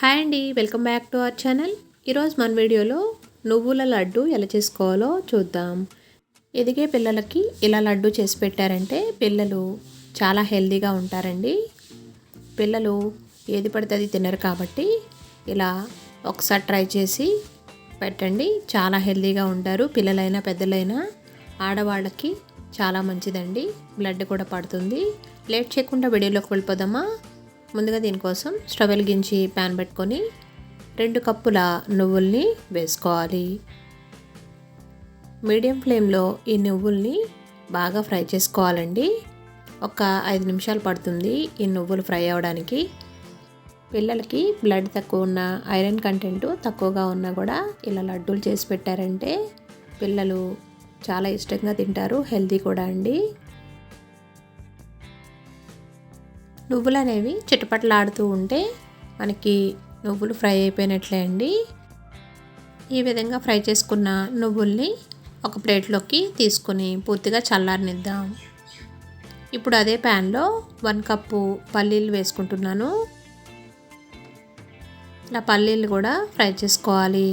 Hi అండి welcome back to our channel. ఈరోజు మన వీడియోలో నువ్వుల లడ్డు ఎలా చేసుకోవాలో చూద్దాం. ఎదిగే పిల్లలకి ఇలా లడ్డు చేసి పెట్టారంటే పిల్లలు చాలా హెల్దీగా ఉంటారండి. పిల్లలు ఏది పడితే అది తినరు కాబట్టి ఇలా ఒకసారి ట్రై చేసి పెట్టండి. చాలా హెల్తీగా ఉంటారు. పిల్లలైనా పెద్దలైనా ఆడవాళ్ళకి చాలా మంచిదండి. బ్లడ్ కూడా పడుతుంది. లేట్ చేయకుండా వీడియోలోకి వెళ్ళిపోదామా? ముందుగా దీనికోసం స్టవ్ వెలిగించి ప్యాన్ పెట్టుకొని రెండు కప్పుల నువ్వుల్ని వేసుకోవాలి. మీడియం ఫ్లేమ్లో ఈ నువ్వుల్ని బాగా ఫ్రై చేసుకోవాలండి. ఒక ఐదు నిమిషాలు పడుతుంది ఈ నువ్వులు ఫ్రై అవ్వడానికి పిల్లలకి బ్లడ్ తక్కువ ఉన్న ఐరన్ కంటెంట్ తక్కువగా ఉన్నా కూడా ఇలా లడ్డూలు చేసి పెట్టారంటే పిల్లలు చాలా ఇష్టంగా తింటారు హెల్తీ కూడా అండి. నువ్వులు అనేవి చిటపటలాడుతూ ఉంటే మనకి నువ్వులు ఫ్రై అయిపోయినట్లే అండి. ఈ విధంగా ఫ్రై చేసుకున్న నువ్వుల్ని ఒక ప్లేట్లోకి తీసుకొని పూర్తిగా చల్లారనిద్దాం. ఇప్పుడు అదే ప్యాన్లో వన్ కప్పు పల్లీలు వేసుకుంటున్నాను. ఇలా పల్లీలు కూడా ఫ్రై చేసుకోవాలి.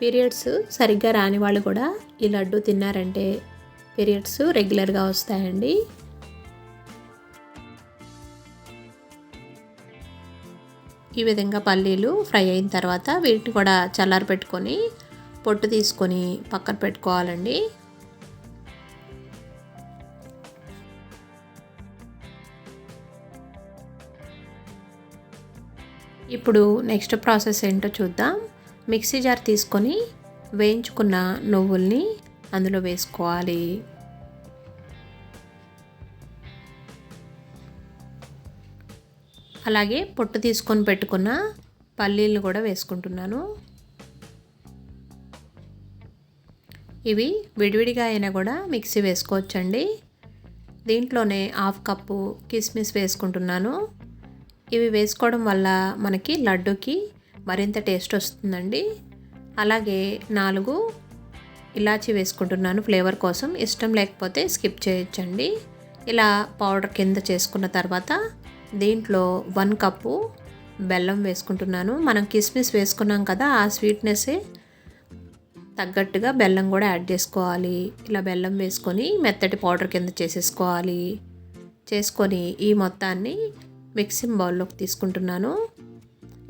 పీరియడ్స్ సరిగ్గా రాని వాళ్ళు కూడా ఈ లడ్డు తిన్నారంటే పీరియడ్స్ రెగ్యులర్గా వస్తాయండి. ఈ విధంగా పల్లీలు ఫ్రై అయిన తర్వాత వీటిని కూడా చల్లారి పెట్టుకొని పొట్టు తీసుకొని పక్కన పెట్టుకోవాలండి. ఇప్పుడు నెక్స్ట్ ప్రాసెస్ ఏంటో చూద్దాం. మిక్సీ జార్ తీసుకొని వేయించుకున్న నువ్వుల్ని అందులో వేసుకోవాలి. అలాగే పొట్టు తీసుకొని పెట్టుకున్న పల్లీలు కూడా వేసుకుంటున్నాను. ఇవి విడివిడిగా అయినా కూడా మిక్సీ వేసుకోవచ్చండి. దీంట్లోనే హాఫ్ కప్పు కిస్మిస్ వేసుకుంటున్నాను. ఇవి వేసుకోవడం వల్ల మనకి లడ్డుకి మరింత టేస్ట్ వస్తుందండి. అలాగే నాలుగు ఇలాచి వేసుకుంటున్నాను ఫ్లేవర్ కోసం. ఇష్టం లేకపోతే స్కిప్ చేయొచ్చండి. ఇలా పౌడర్ కింద చేసుకున్న తర్వాత దీంట్లో వన్ కప్పు బెల్లం వేసుకుంటున్నాను. మనం కిస్మిస్ వేసుకున్నాం కదా ఆ స్వీట్నెస్సే తగ్గట్టుగా బెల్లం కూడా యాడ్ చేసుకోవాలి. ఇలా బెల్లం వేసుకొని మెత్తటి పౌడర్ కింద చేసేసుకోవాలి. చేసుకొని ఈ మొత్తాన్ని మిక్సింగ్ బౌల్లోకి తీసుకుంటున్నాను.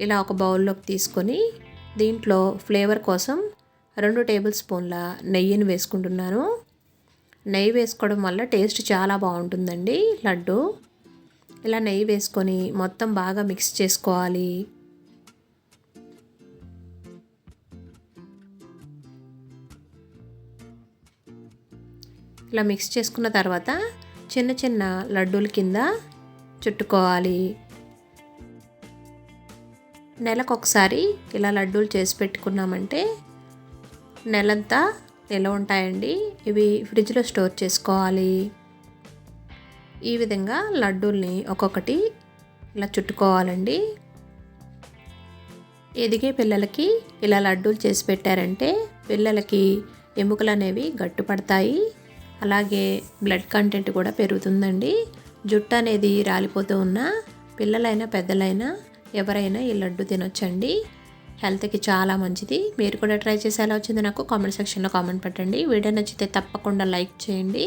ఇలా ఒక బౌల్లోకి తీసుకొని దీంట్లో ఫ్లేవర్ కోసం రెండు టేబుల్ స్పూన్ల నెయ్యిని వేసుకుంటున్నాను. నెయ్యి వేసుకోవడం వల్ల టేస్ట్ చాలా బాగుంటుందండి లడ్డు. ఇలా నెయ్యి వేసుకొని మొత్తం బాగా మిక్స్ చేసుకోవాలి. ఇలా మిక్స్ చేసుకున్న తర్వాత చిన్న చిన్న లడ్డూల కింద చుట్టుకోవాలి. నెలకు ఒకసారి ఇలా లడ్డూలు చేసి పెట్టుకున్నామంటే నెలంతా నిల్వ ఉంటాయండి? ఇవి ఫ్రిడ్జ్లో స్టోర్ చేసుకోవాలి. ఈ విధంగా లడ్డూల్ని ఒక్కొక్కటి ఇలా చుట్టుకోవాలండి. ఎదిగే పిల్లలకి ఇలా లడ్డూలు చేసి పెట్టారంటే పిల్లలకి ఎముకలు అనేవి గట్టుపడతాయి అలాగే బ్లడ్ కంటెంట్ కూడా పెరుగుతుందండి. జుట్టు అనేది రాలిపోతూ ఉన్న పిల్లలైనా పెద్దలైనా ఎవరైనా ఈ లడ్డు తినొచ్చండి. హెల్త్కి చాలా మంచిది. మీరు కూడా ట్రై చేసి ఎలా నాకు కామెంట్ సెక్షన్లో కామెంట్ పెట్టండి. వీడియో నచ్చితే తప్పకుండా లైక్ చేయండి.